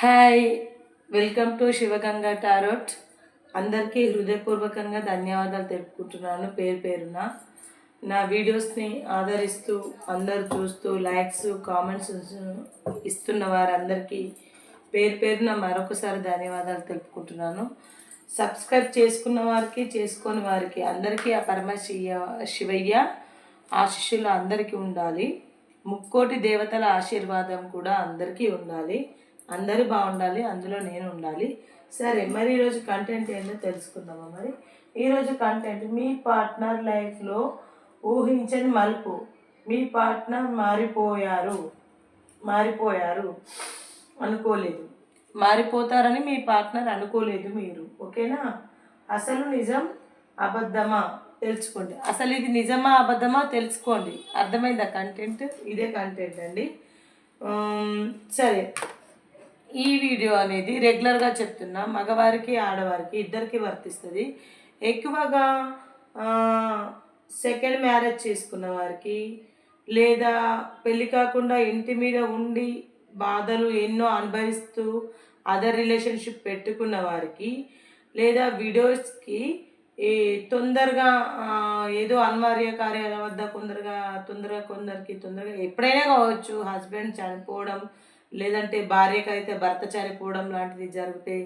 Hi welcome to Sivaganga tarot. అందరికీ హృదయపూర్వకంగా ధన్యవాదాలు తెలుపుకుంటున్నాను. పేరు పేరున నా వీడియోస్ని ఆదరిస్తూ అందరు చూస్తూ లైక్స్ కామెంట్స్ ఇస్తున్న వారందరికీ పేరు పేరున మరొకసారి ధన్యవాదాలు తెలుపుకుంటున్నాను. సబ్స్క్రైబ్ చేసుకున్న వారికి చేసుకోని వారికి అందరికీ ఆ పరమశివ శివయ్య ఆశిష్యులు అందరికీ ఉండాలి. ముక్కోటి దేవతల ఆశీర్వాదం కూడా అందరికీ ఉండాలి. అందరూ బాగుండాలి అందులో నేను ఉండాలి. సరే మరి ఈరోజు కంటెంట్ ఏంటో తెలుసుకుందామా మరి? ఈరోజు కంటెంట్ మీ పార్ట్నర్ లైఫ్లో ఊహించని మలుపు. మీ పార్ట్నర్ మారిపోయారు. మారిపోయారు. అనుకోలేదు. మారిపోతారని మీ పార్ట్నర్ అనుకోలేదు మీరు. ఓకేనా? అసలు నిజం అబద్ధమా? తెలుసుకోండి. అసలు ఇది నిజమా అబద్ధమా తెలుసుకోండి. అర్థమైందా కంటెంట్ ఇదే కంటెంట్ అండి. సరే. ఈ వీడియో అనేది రెగ్యులర్గా చెప్తున్నా. మగవారికి ఆడవారికి ఇద్దరికి వర్తిస్తుంది. ఎక్కువగా సెకండ్ మ్యారేజ్ చేసుకున్న వారికి లేదా పెళ్ళి కాకుండా ఇంటి మీద ఉండి బాధలు ఎన్నో అనుభవిస్తూ అదర్ రిలేషన్షిప్ పెట్టుకున్న వారికి లేదా విడోస్కి ఈ తొందరగా ఏదో అనివార్య కార్యాల వద్ద కొందరుగా తొందరగా కొందరికి తొందరగా ఎప్పుడైనా కావచ్చు హస్బెండ్ చనిపోవడం లేదంటే భార్యకైతే భర్త చనిపోవడం లాంటిది జరిగితే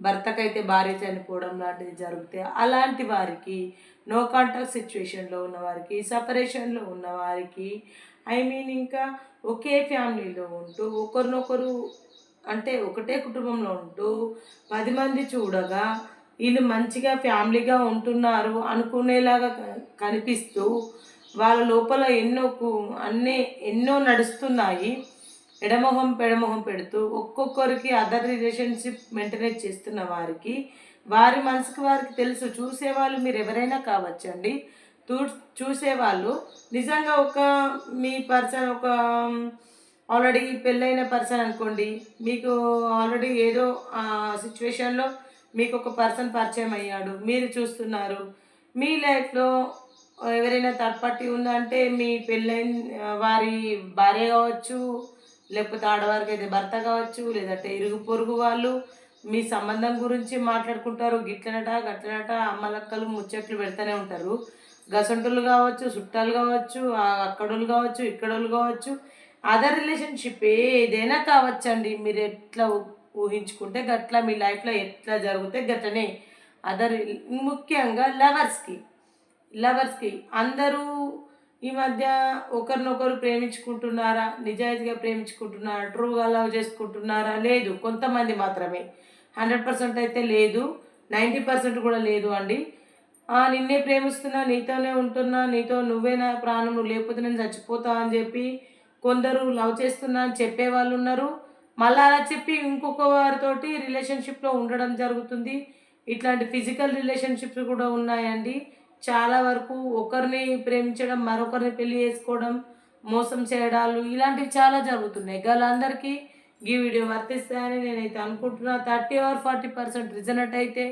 భర్తకైతే భార్య చనిపోవడం లాంటిది జరిగితే అలాంటి వారికి నో కాంటాక్ట్ సిచ్యువేషన్లో ఉన్నవారికి సపరేషన్లో ఉన్నవారికి ఐ మీన్ ఇంకా ఒకే ఫ్యామిలీలో ఉంటూ ఒకరినొకరు అంటే ఒకటే కుటుంబంలో ఉంటూ పది మంది చూడగా వీళ్ళు మంచిగా ఫ్యామిలీగా ఉంటున్నారు అనుకునేలాగా కనిపిస్తూ వాళ్ళ లోపల ఎన్నో అన్నీ ఎన్నో నడుస్తున్నాయి. ఎడమొహం పెడమొహం పెడుతూ ఒక్కొక్కరికి అదర్ రిలేషన్షిప్ మెయింటైన్ చేస్తున్న వారికి వారి మనసుకి వారికి తెలుసు. చూసేవాళ్ళు మీరు ఎవరైనా కావచ్చండి. చూ చూసేవాళ్ళు నిజంగా ఒక మీ పర్సన్ ఒక ఆల్రెడీ పెళ్ళైన పర్సన్ అనుకోండి. మీకు ఆల్రెడీ ఏదో సిచ్యువేషన్లో మీకు ఒక పర్సన్ పరిచయం అయ్యాడు. మీరు చూస్తున్నారు. మీ లైఫ్లో ఎవరైనా థర్డ్ పార్టీ ఉందంటే మీ పెళ్ళైన వారి భార్య కావచ్చు లేకపోతే ఆడవారికి అయితే భర్త కావచ్చు లేదంటే ఇరుగు పొరుగు వాళ్ళు మీ సంబంధం గురించి మాట్లాడుకుంటారు గిట్లనట గట్లనట అమ్మలక్కలు ముచ్చట్లు పెడతానే ఉంటారు. గసంటులు కావచ్చు చుట్టాలు కావచ్చు అక్కడోళ్ళు కావచ్చు ఇక్కడోళ్ళు కావచ్చు అదర్ రిలేషన్షిప్ ఏదైనా కావచ్చండి. మీరు ఎట్లా ఊ- ఊహించుకుంటే గట్లా మీ లైఫ్లో ఎట్లా జరిగితే గట్లనే. అదర్ ముఖ్యంగా లవర్స్కి లవర్స్కి అందరూ ఈ మధ్య ఒకరినొకరు ప్రేమించుకుంటున్నారా? నిజాయితీగా ప్రేమించుకుంటున్నారా? ట్రూగా లవ్ చేసుకుంటున్నారా? లేదు. కొంతమంది మాత్రమే. హండ్రెడ్ పర్సెంట్ అయితే లేదు. నైంటీ పర్సెంట్ కూడా లేదు అండి. నిన్నే ప్రేమిస్తున్నా నీతోనే ఉంటున్నా నీతో నువ్వే నా ప్రాణం నువ్వు లేకపోతే నేను చచ్చిపోతా అని చెప్పి కొందరు లవ్ చేస్తున్నా అని చెప్పే వాళ్ళు ఉన్నారు. మళ్ళీ అలా చెప్పి ఇంకొక వారితోటి రిలేషన్షిప్లో ఉండడం జరుగుతుంది. ఇట్లాంటి ఫిజికల్ రిలేషన్షిప్స్ కూడా ఉన్నాయండి. చాలా వరకు ఒకరిని ప్రేమించడం మరొకరిని పెళ్ళి చేసుకోవడం మోసం చేయడాలు ఇలాంటివి చాలా జరుగుతున్నాయి. గలందరికీ ఈ వీడియో వర్తిస్తాయని నేనైతే అనుకుంటున్నా. Thirty or forty percent resonate అయితే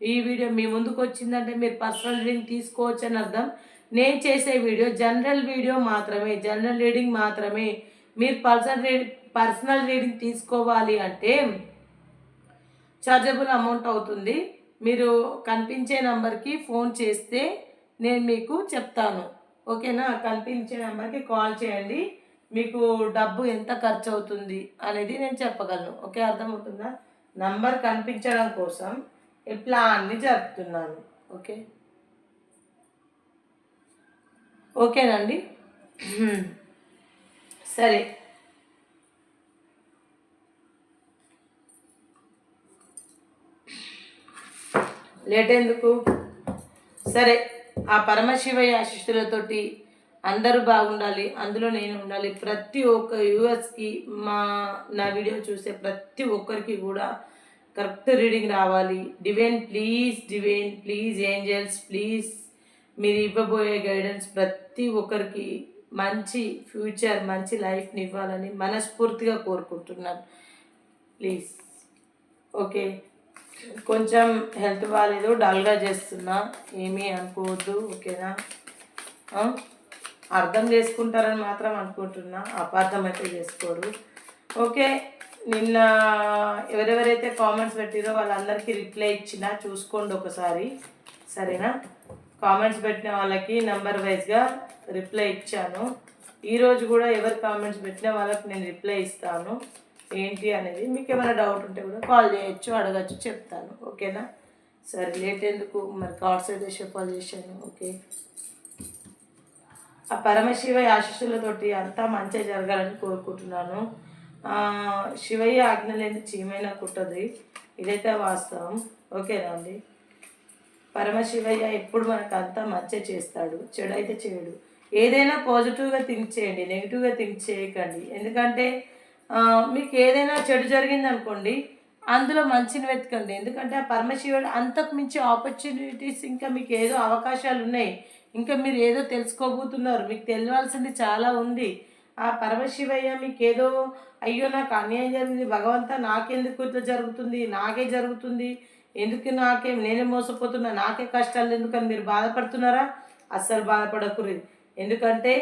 ఈ వీడియో మీ ముందుకు వచ్చిందంటే మీరు పర్సనల్ రీడింగ్ తీసుకోవచ్చు అని అర్థం. నేను చేసే వీడియో జనరల్ వీడియో మాత్రమే జనరల్ రీడింగ్ మాత్రమే. మీరు పర్సనల్ రీడింగ్ పర్సనల్ రీడింగ్ తీసుకోవాలి అంటే చార్జబుల్ అమౌంట్ అవుతుంది. మీరు కనిపించే నంబర్కి ఫోన్ చేస్తే నేను మీకు చెప్తాను. ఓకేనా? కనిపించే నెంబర్కి కాల్ చేయండి. మీకు డబ్బు ఎంత ఖర్చు అవుతుంది అనేది నేను చెప్పగలను. ఓకే? అర్థమవుతుందా? నంబర్ కనిపించడం కోసం ఈ ప్లాన్ని జరుపుతున్నాను. ఓకే? ఓకేనండి? సరే. లేట్ ఎందుకు సరే ఆ పరమశివయ్య ఆశిష్టులతోటి అందరూ బాగుండాలి అందులో నేను ఉండాలి. ప్రతి ఒక్క యూఎస్కి మా నా వీడియో చూసే ప్రతి ఒక్కరికి కూడా కరెక్ట్ రీడింగ్ రావాలి. Divine please divine please angels please మీరు ఇవ్వబోయే గైడెన్స్ ప్రతి ఒక్కరికి మంచి ఫ్యూచర్ మంచి లైఫ్ని ఇవ్వాలని మనస్ఫూర్తిగా కోరుకుంటున్నాను. ప్లీజ్. ఓకే? కొంచెం హెల్త్ బాగాలేదు డల్గా చేస్తున్నా. ఏమీ అనుకోవద్దు ఓకేనా? అర్థం చేసుకుంటారని మాత్రం అనుకుంటున్నా. అపార్థం అయితే చేసుకోరు ఓకే నిన్న ఎవరెవరైతే కామెంట్స్ పెట్టారో వాళ్ళందరికీ రిప్లై ఇచ్చిన చూసుకోండి ఒకసారి. సరేనా? కామెంట్స్ పెట్టిన వాళ్ళకి నెంబర్ వైజ్గా రిప్లై ఇచ్చాను. ఈరోజు కూడా ఎవరు కామెంట్స్ పెట్టిన వాళ్ళకి నేను రిప్లై ఇస్తాను. ఏంటి అనేది మీకు ఏమైనా డౌట్ ఉంటే కూడా కాల్ చేయొచ్చు అడగచ్చు చెప్తాను. ఓకేనా? సరే లేట్ ఎందుకు? మరి కార్డ్స్ అయితే షఫల్ చేశాను. ఓకే. ఆ పరమశివ ఆశీస్సులతోటి అంతా మంచిగా జరగాలని కోరుకుంటున్నాను. శివయ్య ఆజ్ఞ లేని చీమైనా కుట్టదు. ఇదైతే వాస్తవం. ఓకేనా అండి? పరమశివయ్య ఎప్పుడు మనకు అంతా మంచి చేస్తాడు. చెడు అయితే చేయడు ఏదైనా పాజిటివ్గా థింక్ చేయండి నెగిటివ్గా థింక్ చేయకండి. ఎందుకంటే మీకు ఏదైనా చెడు జరిగింది అనుకోండి అందులో మంచిని వెతకండి. ఎందుకంటే ఆ పరమశివుడు అంతకు మించి ఆపర్చునిటీస్ ఇంకా మీకు ఏదో అవకాశాలు ఉన్నాయి. ఇంకా మీరు ఏదో తెలుసుకోబోతున్నారు. మీకు తెలియాల్సింది చాలా ఉంది. ఆ పరమశివయ్య మీకు ఏదో అయ్యో నాకు అన్యాయం జరిగింది. భగవంత నాకెందుకు ఇట్లా జరుగుతుంది? నాకే జరుగుతుంది. ఎందుకు నాకే? నేనే మోసపోతున్నా. నాకే కష్టాలు ఎందుకని మీరు బాధపడుతున్నారా? అస్సలు బాధపడకూడదు ఎందుకంటే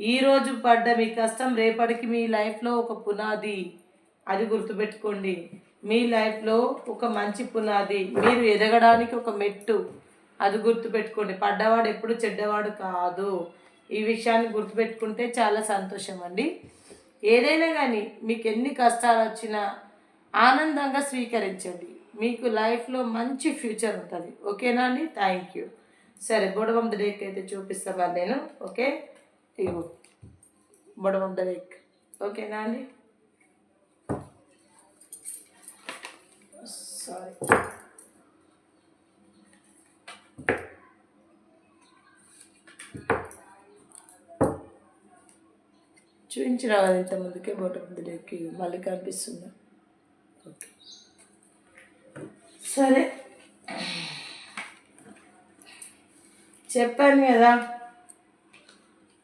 ఈరోజు పడ్డ మీ కష్టం రేపటికి మీ లైఫ్లో ఒక పునాది. అది గుర్తుపెట్టుకోండి. మీ లైఫ్లో ఒక మంచి పునాది. మీరు ఎదగడానికి ఒక మెట్టు. అది గుర్తుపెట్టుకోండి. పడ్డవాడు ఎప్పుడు చెడ్డవాడు కాదు. ఈ విషయాన్ని గుర్తుపెట్టుకుంటే చాలా సంతోషం అండి. ఏదైనా కానీ మీకు ఎన్ని కష్టాలు వచ్చినా ఆనందంగా స్వీకరించండి. మీకు లైఫ్లో మంచి ఫ్యూచర్ ఉంటుంది. ఓకేనా అండి? థ్యాంక్ యూ సరే బొడవం బ్రేక్ అయితే చూపిస్తాను నేను. ఓకే ఇగో బొడవం రేక్ ఓకేనా అండి? సారీ చూపించి రావాలి ఇంత ముందుకే లెక్క మళ్ళీ కనిపిస్తుందా. ఓకే. సరే. చెప్పాను కదా.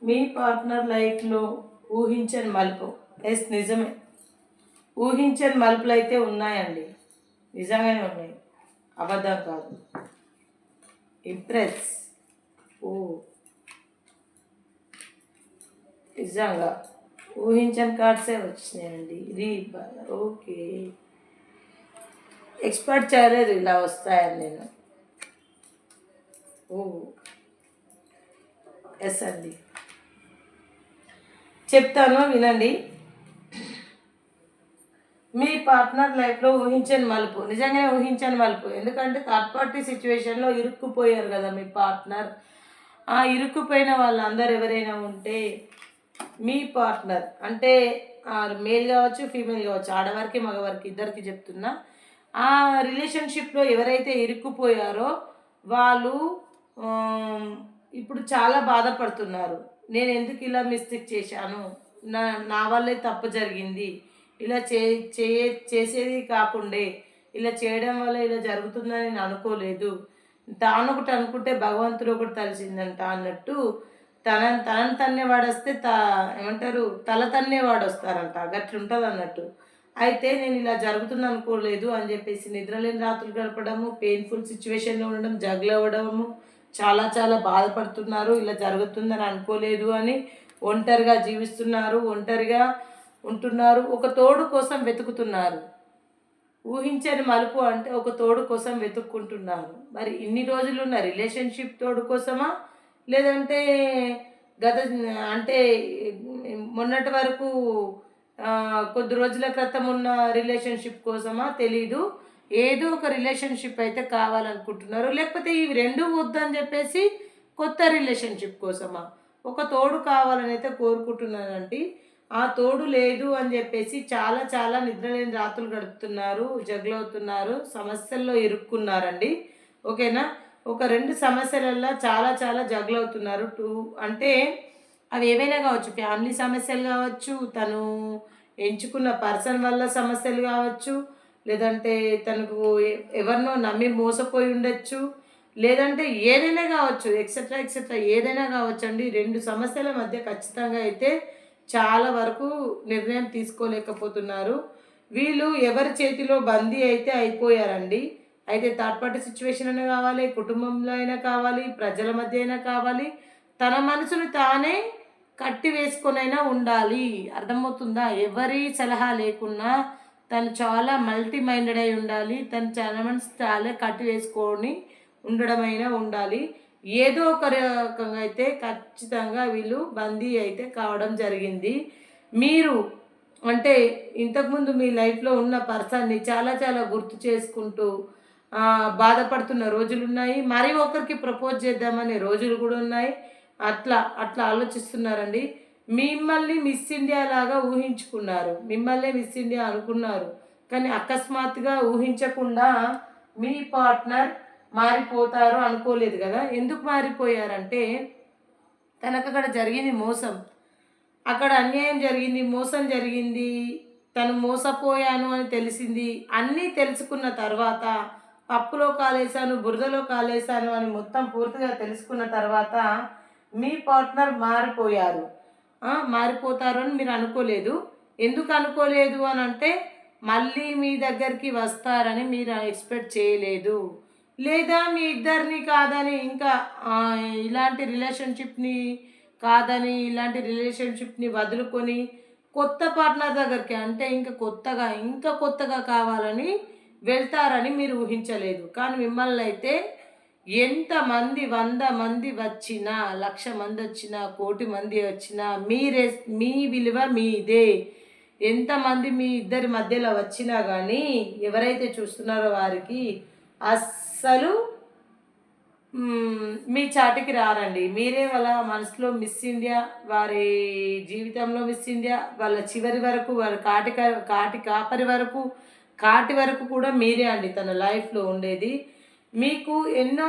మీ పార్ట్నర్ లైఫ్లో ఊహించని మలుపు. ఎస్ నిజమే. ఊహించని మలుపులు అయితే ఉన్నాయండి. నిజంగానే ఉన్నాయి. అబద్ధం కాదు. Impress oh. నిజంగా. ఊహించని కార్డ్సే వచ్చినాయండి. ఇది ఓకే. ఎక్స్పర్ట్ చేయలేదు ఇలా వస్తాయని నేను. ఓ. ఎస్ అండి. చెప్తాను వినండి. మీ పార్ట్నర్ లైఫ్లో ఊహించని మలుపు నిజంగానే ఊహించని మలుపు. ఎందుకంటే థర్డ్ పార్టీ సిచ్యువేషన్లో ఇరుక్కుపోయారు కదా మీ పార్ట్నర్. ఆ ఇరుక్కుపోయిన వాళ్ళందరూ ఎవరైనా ఉంటే మీ పార్ట్నర్ అంటే మేల్ కావచ్చు ఫీమేల్ కావచ్చు ఆడవారికి మగవారికి ఇద్దరికి చెప్తున్నా ఆ రిలేషన్షిప్లో ఎవరైతే ఇరుక్కుపోయారో వాళ్ళు ఇప్పుడు చాలా బాధపడుతున్నారు. నేను ఎందుకు ఇలా మిస్టేక్ చేశాను? నా నా వల్లే తప్పు జరిగింది. ఇలా చే చేసేది కాకుండే ఇలా చేయడం వల్ల ఇలా జరుగుతుందని నేను అనుకోలేదు. తాను ఒకటి అనుకుంటే భగవంతుడు ఒకటి తలిసిందంట అన్నట్టు తన తనని తన్నే వాడొస్తే త ఏమంటారు తల తన్నే వాడొస్తారంట గట్ల ఉంటుంది అన్నట్టు. అయితే నేను ఇలా జరుగుతుంది అనుకోలేదు అని చెప్పేసి నిద్రలేని రాత్రులు గడపడము పెయిన్ఫుల్ సిచ్యువేషన్లో ఉండడం జగ్లు అవ్వడము చాలా చాలా బాధపడుతున్నారు ఇలా జరుగుతుందని అనుకోలేదు అని ఒంటరిగా జీవిస్తున్నారు ఒంటరిగా ఉంటున్నారు. ఒక తోడు కోసం వెతుకుతున్నారు. ఊహించని మలుపు అంటే ఒక తోడు కోసం వెతుక్కుంటున్నారు. మరి ఇన్ని రోజులు ఉన్న రిలేషన్షిప్ తోడు కోసమా? లేదంటే గత అంటే మొన్నటి వరకు కొద్ది రోజుల క్రితం ఉన్న రిలేషన్షిప్ కోసమా? తెలీదు. ఏదో ఒక రిలేషన్షిప్ అయితే కావాలనుకుంటున్నారు. లేకపోతే ఇవి రెండు వద్దని చెప్పేసి కొత్త రిలేషన్షిప్ కోసమా? ఒక తోడు కావాలని అయితే కోరుకుంటున్నానండి ఆ తోడు లేదు అని చెప్పేసి చాలా చాలా నిద్రలేని రాత్రులు గడుపుతున్నారు జగ్లవుతున్నారు సమస్యల్లో ఇరుక్కున్నారండి. ఓకేనా? ఒక రెండు సమస్యలల్లో చాలా చాలా జగలవుతున్నారు. టూ అంటే అవి ఏవైనా కావచ్చు ఫ్యామిలీ సమస్యలు కావచ్చు తను ఎంచుకున్న పర్సన్ వల్ల సమస్యలు కావచ్చు లేదంటే తనకు ఎవరినో నమ్మి మోసపోయి ఉండొచ్చు లేదంటే ఏదైనా కావచ్చు ఎక్సెట్రా ఎక్సెట్రా ఏదైనా కావచ్చు అండి. రెండు సమస్యల మధ్య ఖచ్చితంగా అయితే చాలా వరకు నిర్ణయం తీసుకోలేకపోతున్నారు. వీళ్ళు ఎవరి చేతిలో బందీ అయితే అయిపోయారండి. అయితే థర్డ్ పార్టీ సిచ్యువేషన్ అయినా కావాలి కుటుంబంలో అయినా కావాలి ప్రజల మధ్య అయినా కావాలి తన మనసును తానే కట్టి వేసుకొనైనా ఉండాలి. అర్థమవుతుందా? ఎవరి సలహా లేకున్నా తను చాలా మల్టీ మైండెడ్ అయి ఉండాలి. తను చాలా మంది చాలా కట్టి వేసుకొని ఉండడమైనా ఉండాలి. ఏదో ఒక రకంగా అయితే ఖచ్చితంగా వీళ్ళు బందీ అయితే కావడం జరిగింది. మీరు అంటే ఇంతకుముందు మీ లైఫ్లో ఉన్న పర్సన్ని చాలా చాలా గుర్తు చేసుకుంటూ బాధపడుతున్న రోజులు ఉన్నాయి మరి ఒకరికి ప్రపోజ్ చేద్దామనే రోజులు కూడా ఉన్నాయి. అట్లా అట్లా ఆలోచిస్తున్నారండి. మిమ్మల్ని మిస్ ఇండియా లాగా ఊహించుకున్నారు. మిమ్మల్నే మిస్ ఇండియా అనుకున్నారు. కానీ అకస్మాత్తుగా ఊహించకుండా మీ పార్ట్నర్ మారిపోతారు అనుకోలేదు కదా? ఎందుకు మారిపోయారంటే తనకు అక్కడ జరిగింది మోసం. అక్కడ అన్యాయం జరిగింది మోసం జరిగింది తను మోసపోయాను అని తెలిసింది. అన్నీ తెలుసుకున్న తర్వాత పప్పులో కాలేశాను బురదలో కాలేశాను అని మొత్తం పూర్తిగా తెలుసుకున్న తర్వాత మీ పార్ట్నర్ మారిపోయారు. మారిపోతారు అని మీరు అనుకోలేదు. ఎందుకు అనుకోలేదు అని అంటే మళ్ళీ మీ దగ్గరికి వస్తారని మీరు ఎక్స్పెక్ట్ చేయలేదు. లేదా మీ ఇద్దరిని కాదని ఇంకా ఇలాంటి రిలేషన్షిప్ని కాదని ఇలాంటి రిలేషన్షిప్ని వదులుకొని కొత్త పార్ట్నర్ దగ్గరికి అంటే ఇంకా కొత్తగా ఇంకా కొత్తగా కావాలని వెళ్తారని మీరు ఊహించలేదు. కానీ మిమ్మల్ని అయితే ఎంతమంది వంద మంది వచ్చినా లక్ష మంది వచ్చినా కోటి మంది వచ్చినా మీరే మీ విలువ మీదే. ఎంతమంది మీ ఇద్దరి మధ్యలో వచ్చినా కానీ ఎవరైతే చూస్తున్నారో వారికి అస్సలు మీ చాటికి రారండి. మీరే వాళ్ళ మనసులో మిస్ ఇండియా వారి జీవితంలో మిస్ ఇండియా వాళ్ళ చివరి వరకు వారి కాటి కాటి కాపరి వరకు కాటి వరకు కూడా మీరే అండి తన లైఫ్లో ఉండేది. మీకు ఎన్నో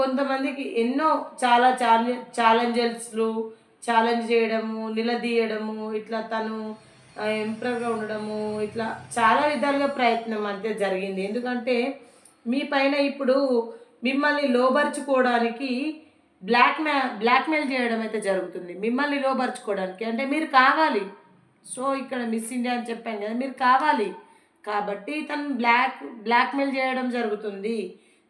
కొంతమందికి ఎన్నో చాలా ఛాలెంజ్ ఛాలెంజెస్లు ఛాలెంజ్ చేయడము నిలదీయడము ఇట్లా తను ఎంప్రగా ఉండడము ఇట్లా చాలా విధాలుగా ప్రయత్నం అంతే జరిగింది. ఎందుకంటే మీ పైన ఇప్పుడు మిమ్మల్ని లోబరుచుకోవడానికి బ్లాక్ మ్యా బ్లాక్మెయిల్ చేయడం అయితే జరుగుతుంది. మిమ్మల్ని లోబరుచుకోవడానికి. అంటే మీరు కావాలి. సో ఇక్కడ మిస్ ఇండియా అని చెప్పాను కదా మీరు కావాలి. కాబట్టి తను బ్లాక్ బ్లాక్మెయిల్ చేయడం జరుగుతుంది.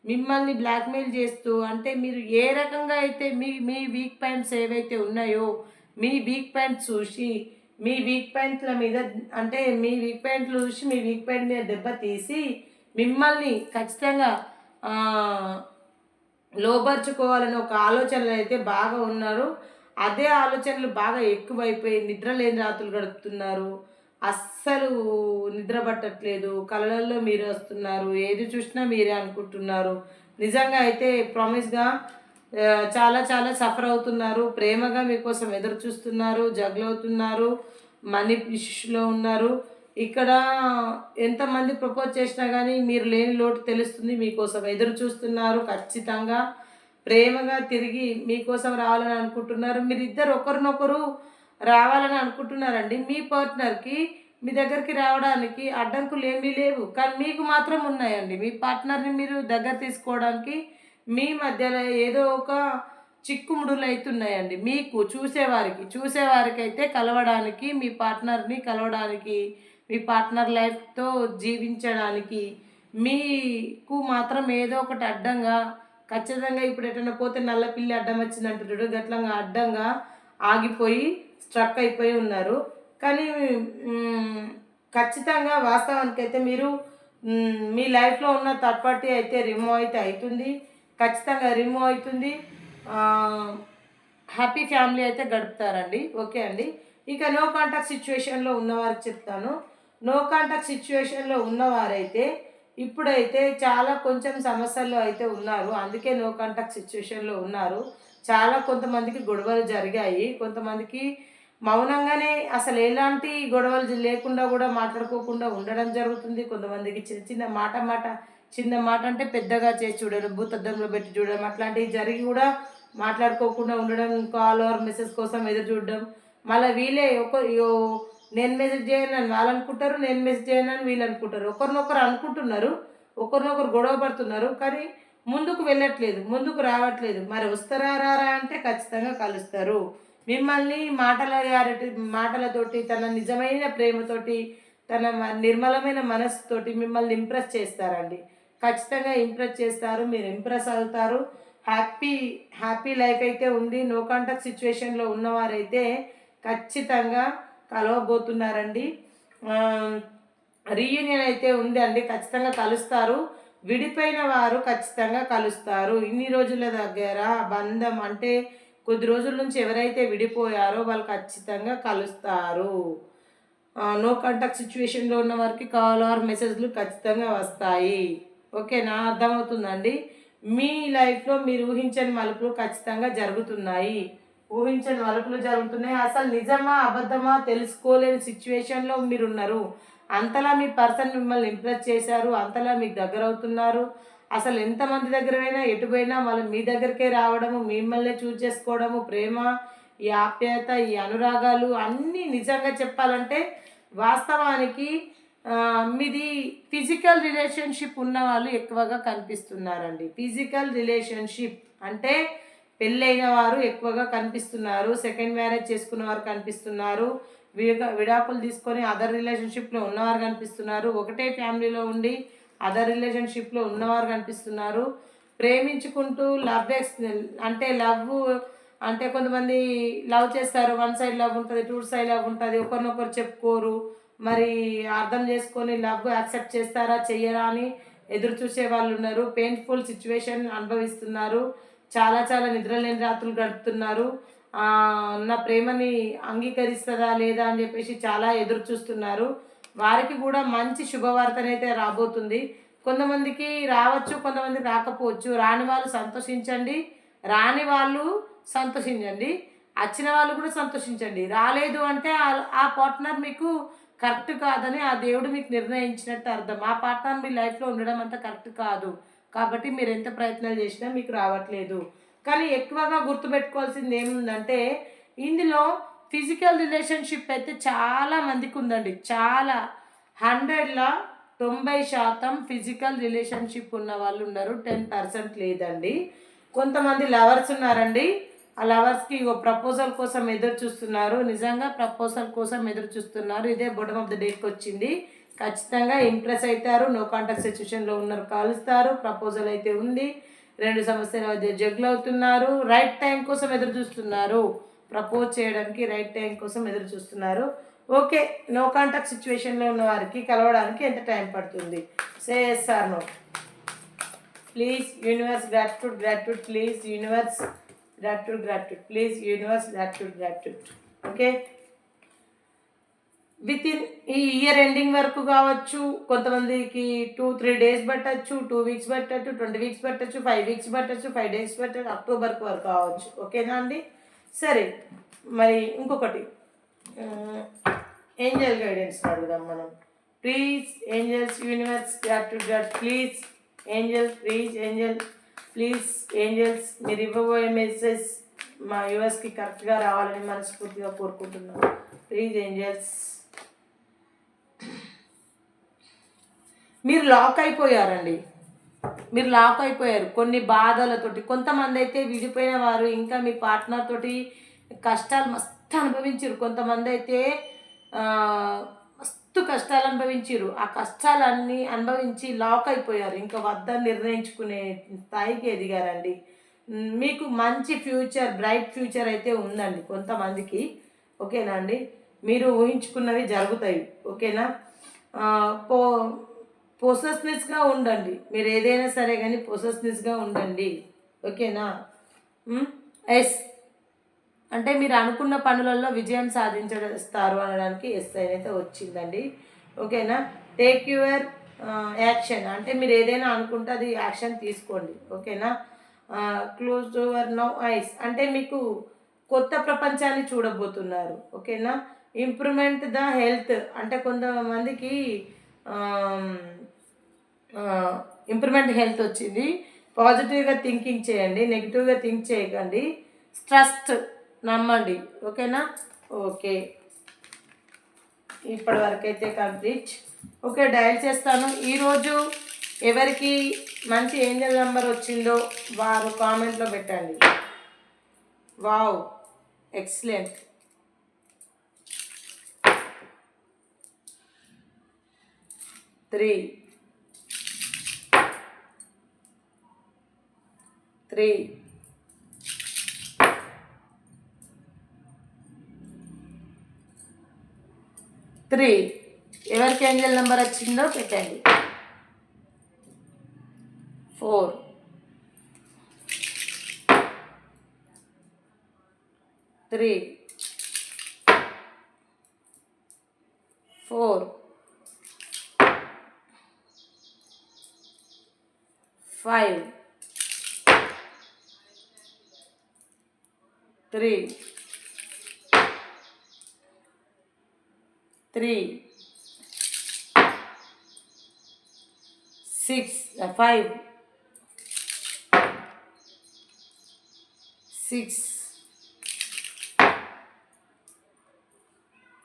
మిమ్మల్ని బ్లాక్మెయిల్ చేస్తూ అంటే మీరు ఏ రకంగా అయితే మీ మీ వీక్ పాయింట్స్ ఏవైతే ఉన్నాయో మీ వీక్ పాయింట్స్ చూసి మీ వీక్ పాయింట్ల మీద అంటే మీ వీక్ పాయింట్లు చూసి మీ వీక్ పాయింట్ మీద దెబ్బ తీసి మిమ్మల్ని ఖచ్చితంగా లోపరుచుకోవాలని ఒక ఆలోచనలు అయితే బాగా ఉన్నారు. అదే ఆలోచనలు బాగా ఎక్కువైపోయి నిద్ర లేని రాత్రులు గడుపుతున్నారు. అస్సలు నిద్ర పట్టట్లేదు కళలలో మీరు వస్తున్నారు. ఏది చూసినా మీరే అనుకుంటున్నారు. నిజంగా అయితే ప్రామిస్గా చాలా చాలా సఫర్ అవుతున్నారు. ప్రేమగా మీకోసం ఎదురు చూస్తున్నారు. జగ్లవుతున్నారు మనీ ఇష్యూలో ఉన్నారు. ఇక్కడ ఎంతమంది ప్రపోజ్ చేసినా కానీ మీరు లేని లోటు తెలుస్తుంది. మీకోసం ఎదురు చూస్తున్నారు. ఖచ్చితంగా ప్రేమగా తిరిగి మీకోసం రావాలని అనుకుంటున్నారు. మీరు ఇద్దరు ఒకరినొకరు రావాలని అనుకుంటున్నారండి. మీ పార్ట్నర్కి మీ దగ్గరికి రావడానికి అడ్డంకులు ఏమీ లేవు. కానీ మీకు మాత్రం ఉన్నాయండి. మీ పార్ట్నర్ని మీరు దగ్గర తీసుకోవడానికి మీ మధ్యలో ఏదో ఒక చిక్కుముడులు అవుతున్నాయండి మీకు చూసేవారికి చూసేవారికి అయితే కలవడానికి మీ పార్ట్నర్ని కలవడానికి మీ పార్ట్నర్ లైఫ్తో జీవించడానికి మీకు మాత్రం ఏదో ఒకటి అడ్డంగా ఖచ్చితంగా ఇప్పుడు ఎటైనా పోతే నల్ల పిల్లి అడ్డం వచ్చింది అంటున్నాడు గట్లంగా అడ్డంగా ఆగిపోయి స్ట్రక్ అయిపోయి ఉన్నారు. కానీ ఖచ్చితంగా వాస్తవానికి అయితే మీరు మీ లైఫ్లో ఉన్న థర్డ్ పార్టీ అయితే రిమూవ్ అయితే అవుతుంది ఖచ్చితంగా రిమూవ్ అవుతుంది. హ్యాపీ ఫ్యామిలీ అయితే గడుపుతారండి. ఓకే అండి. ఇక నో కాంటాక్ట్ సిచ్యువేషన్లో ఉన్నవారికి చెప్తాను. నో కాంటాక్ట్ సిచ్యువేషన్లో ఉన్నవారైతే ఇప్పుడైతే చాలా కొంచెం సమస్యల్లో అయితే ఉన్నారు. అందుకే నో కాంటాక్ట్ సిచ్యువేషన్లో ఉన్నారు. చాలా కొంతమందికి గొడవలు జరిగాయి. కొంతమందికి మౌనంగానే అసలు ఎలాంటి గొడవలు లేకుండా కూడా మాట్లాడుకోకుండా ఉండడం జరుగుతుంది. కొంతమందికి చిన్న చిన్న మాట మాట చిన్న మాట అంటే పెద్దగా చేసి చూడడం భూతద్దంలో పెట్టి చూడడం అట్లాంటివి జరిగి కూడా మాట్లాడుకోకుండా ఉండడం కాల్ ఆర్ మెసేజ్ కోసం ఎదురు చూడడం. మళ్ళీ వీళ్ళే ఒక నేను మెసేజ్ చేయనని వాళ్ళు అనుకుంటారు నేను మెసేజ్ చేయనని వీళ్ళు అనుకుంటారు. ఒకరినొకరు అనుకుంటున్నారు ఒకరినొకరు గొడవ పడుతున్నారు. కానీ ముందుకు వెళ్ళట్లేదు ముందుకు రావట్లేదు. మరి వస్తారా రారా అంటే ఖచ్చితంగా కలుస్తారు. మిమ్మల్ని మాటల గారటి మాటలతోటి తన నిజమైన ప్రేమతోటి తన మ- నిర్మలమైన మనసుతోటి మిమ్మల్ని ఇంప్రెస్ చేస్తారండి. ఖచ్చితంగా ఇంప్రెస్ చేస్తారు మీరు ఇంప్రెస్ అవుతారు. హ్యాపీ హ్యాపీ లైఫ్ అయితే ఉంది. నో కాంటాక్ట్ సిచ్యువేషన్లో ఉన్నవారైతే ఖచ్చితంగా కలవబోతున్నారండి. రీయూనియన్ అయితే ఉంది అండి. ఖచ్చితంగా కలుస్తారు. విడిపోయిన వారు ఖచ్చితంగా కలుస్తారు. ఇన్ని రోజుల దగ్గర బంధం అంటే కొద్ది రోజుల నుంచి ఎవరైతే విడిపోయారో వాళ్ళు ఖచ్చితంగా కలుస్తారు. నో కాంటాక్ట్ సిచ్యువేషన్లో ఉన్న వారికి కాల్ ఆర్ మెసేజ్లు ఖచ్చితంగా వస్తాయి. ఓకేనా? అర్థమవుతుందండి? మీ లైఫ్లో మీరు ఊహించని మలుపులు ఖచ్చితంగా జరుగుతున్నాయి. ఊహించని మలుపులు జరుగుతున్నాయి. అసలు నిజమా అబద్ధమా తెలుసుకోలేని సిచ్యువేషన్లో మీరు ఉన్నారు అంతలా మీ పర్సన్ మిమ్మల్ని ఇంప్రెస్ చేశారు అంతలా మీకు దగ్గర అవుతున్నారు అసలు ఎంతమంది దగ్గర పోయినా ఎటు పోయినా మళ్ళీ మీ దగ్గరికే రావడము మిమ్మల్ని చూజ్ చేసుకోవడము ప్రేమ ఈ ఆప్యాయత ఈ అనురాగాలు అన్నీ నిజంగా చెప్పాలంటే వాస్తవానికి మీది ఫిజికల్ రిలేషన్షిప్ ఉన్న వాళ్ళు ఎక్కువగా కనిపిస్తున్నారండి. ఫిజికల్ రిలేషన్షిప్ అంటే పెళ్ళైన వారు ఎక్కువగా కనిపిస్తున్నారు సెకండ్ మ్యారేజ్ చేసుకున్న వారు కనిపిస్తున్నారు విడా విడాకులు తీసుకొని అదర్ రిలేషన్షిప్లో ఉన్నవారు కనిపిస్తున్నారు. ఒకటే ఫ్యామిలీలో ఉండి అదర్ రిలేషన్షిప్లో ఉన్నవారు కనిపిస్తున్నారు. ప్రేమించుకుంటూ లవ్ ఎక్స్ అంటే లవ్ అంటే కొంతమంది లవ్ చేస్తారు. వన్ సైడ్ లవ్ ఉంటుంది టూ సైడ్ లవ్ ఉంటుంది. ఒకరినొకరు చెప్పుకోరు. మరి అర్థం చేసుకొని లవ్ యాక్సెప్ట్ చేస్తారా చెయ్యరా అని ఎదురు చూసే వాళ్ళు ఉన్నారు. పెయిన్ఫుల్ సిచ్యువేషన్ అనుభవిస్తున్నారు. చాలా చాలా నిద్రలేని రాత్రులు గడుపుతున్నారు. ఉన్న నా ప్రేమని అంగీకరిస్తుందా లేదా అని చెప్పేసి చాలా ఎదురు చూస్తున్నారు. వారికి కూడా మంచి శుభవార్తనైతే రాబోతుంది. కొంతమందికి రావచ్చు కొంతమంది రాకపోవచ్చు. రాని వాళ్ళు సంతోషించండి రాని వాళ్ళు సంతోషించండి. వచ్చిన వాళ్ళు కూడా సంతోషించండి. రాలేదు అంటే ఆ- ఆ పార్ట్నర్ మీకు కరెక్ట్ కాదని ఆ దేవుడు మీకు నిర్ణయించినట్టు అర్థం. ఆ పార్ట్నర్ మీ లైఫ్లో ఉండడం అంత కరెక్ట్ కాదు. కాబట్టి మీరు ఎంత ప్రయత్నాలు చేసినా మీకు రావట్లేదు. కానీ ఎక్కువగా గుర్తుపెట్టుకోవాల్సింది ఏముందంటే ఇందులో ఫిజికల్ రిలేషన్షిప్ అయితే చాలా మందికి ఉందండి. చాలా హండ్రెడ్లో తొంభై శాతం ఫిజికల్ రిలేషన్షిప్ ఉన్న వాళ్ళు ఉన్నారు. టెన్ పర్సెంట్ లేదండి. కొంతమంది లవర్స్ ఉన్నారండి. ఆ లవర్స్కి ఓ ప్రపోజల్ కోసం ఎదురు చూస్తున్నారు. నిజంగా ప్రపోజల్ కోసం ఎదురు చూస్తున్నారు. ఇదే బొటమ్ ఆఫ్ ద డేకి వచ్చింది. ఖచ్చితంగా ఇంప్రెస్ అవుతారు. నో కాంటాక్ట్ సిచ్యువేషన్లో ఉన్నారు. కలుస్తారు. ప్రపోజల్ అయితే ఉంది. రెండు సంవత్సరాల మధ్య జగ్లు అవుతున్నారు రైట్ టైం కోసం ఎదురు చూస్తున్నారు. ప్రపోజ్ చేయడానికి రైట్ టైం కోసం ఎదురు చూస్తున్నారు. ఓకే నో కాంటాక్ట్ సిచ్యువేషన్లో ఉన్న వారికి కలవడానికి ఎంత టైం పడుతుంది? Say sir no please universe gratitude gratitude please universe gratitude gratitude please universe gratitude gratitude okay within ఈ ఇయర్ ఎండింగ్ వరకు కావచ్చు కొంతమందికి టూ త్రీ డేస్ పట్టచ్చు టూ వీక్స్ పట్టచ్చు ట్వంటీ వీక్స్ పట్టచ్చు ఫైవ్ వీక్స్ పట్టచ్చు ఫైవ్ డేస్ పట్టచ్చు అక్టోబర్ వరకు కావచ్చు. ఓకేనా అండి? సరే మరి ఇంకొకటి. ఏంజల్ గైడెన్స్ అడుగుదాం మనం. Please angels universe gratitude God please angels please angel please angels మీరు ఇవ్వబోయే మెసేజ్ మా యూఎస్కి కరెక్ట్గా రావాలని మనస్ఫూర్తిగా కోరుకుంటున్నాను ప్లీజ్ ఏంజల్స్ మీరు లాక్ అయిపోయారండి. మీరు లాక్ అయిపోయారు. కొన్ని బాధలతోటి కొంతమంది అయితే విడిపోయిన వారు ఇంకా మీ పార్ట్నర్ తోటి కష్టాలు మస్తు అనుభవించారు కొంతమంది అయితే మస్తు కష్టాలు అనుభవించారు ఆ కష్టాలన్నీ అనుభవించి లాక్ అయిపోయారు. ఇంకా వద్దని నిర్ణయించుకునే స్థాయికి ఎదిగారండి. మీకు మంచి ఫ్యూచర్ బ్రైట్ ఫ్యూచర్ అయితే ఉందండి కొంతమందికి. ఓకేనా అండి? మీరు ఊహించుకున్నవి జరుగుతాయి ఓకేనా? పో పొసస్నెస్గా ఉండండి. మీరు ఏదైనా సరే కానీ పొసస్నెస్గా ఉండండి ఓకేనా? ఎస్ అంటే మీరు అనుకున్న పనులలో విజయం సాధించేస్తారు అనడానికి ఎస్ అయితే వచ్చిందండి ఓకేనా? టేక్ యువర్ యాక్షన్ అంటే మీరు ఏదైనా అనుకుంటే అది యాక్షన్ తీసుకోండి ఓకేనా? క్లోజ్ యువర్ నౌ ఐస్ అంటే మీకు కొత్త ప్రపంచాన్ని చూడబోతున్నారు ఓకేనా? Improvement the health. అంటే కొంతమందికి ఇంప్రూవ్మెంట్ హెల్త్ వచ్చింది. పాజిటివ్గా థింకింగ్ చేయండి నెగిటివ్గా థింక్ చేయకండి. స్ట్రస్ట్ నమ్మండి. ఓకేనా? ఓకే. ఇప్పటి వరకు అయితే కంప్లీట్. ఓకే డయల్ చేస్తాను. ఈరోజు ఎవరికి మంచి ఏంజల్ నెంబర్ వచ్చిందో వారు కామెంట్లో పెట్టండి. Wow excellent. Three three three ఎవరికి ఏంజల్ నెంబర్ వచ్చిందో పెట్టండి. Four three four five, three, three, six, uh, five, six,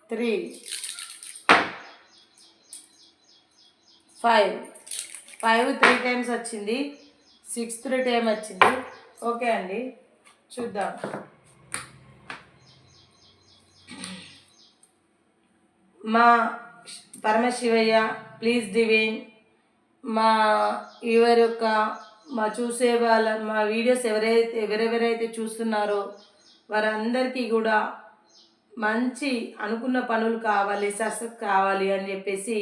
three, five. Five three times వచ్చింది. సిక్స్ త్రీ టైం వచ్చింది. ఓకే అండి. చూద్దాం. మా పరమశివయ్య ప్లీజ్ డివైన్ మా ఎవరి యొక్క మా చూసే వాళ్ళ మా వీడియోస్ ఎవరైతే ఎవరెవరైతే చూస్తున్నారో వారందరికీ కూడా మంచి అనుకున్న పనులు కావాలి సక్సెస్ కావాలి అని చెప్పేసి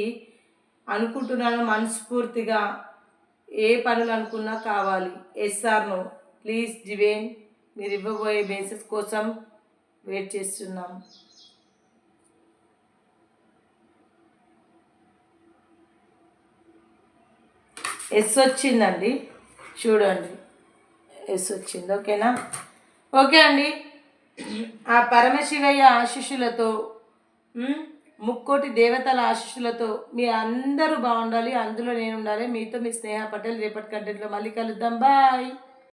అనుకుంటున్నాను మనస్ఫూర్తిగా. ఏ పనులు అనుకున్నా కావాలి. ఎస్ఆర్ను ప్లీజ్ జివేన్ మీరు ఇవ్వబోయే బేసిస్ కోసం వెయిట్ చేస్తున్నాం. ఎస్ వచ్చిందండి. చూడండి. ఎస్ వచ్చింది. ఓకేనా? ఓకే అండి. ఆ పరమశివయ్య ఆశిష్యులతో ముక్కోటి దేవతల ఆశీస్సులతో మీ అందరూ బాగుండాలి అందులో నేను ఉండాలి మీతో మీ స్నేహ పటేల్ రేపటి కంటెంట్లో మళ్ళీ కలుద్దాం. బాయ్.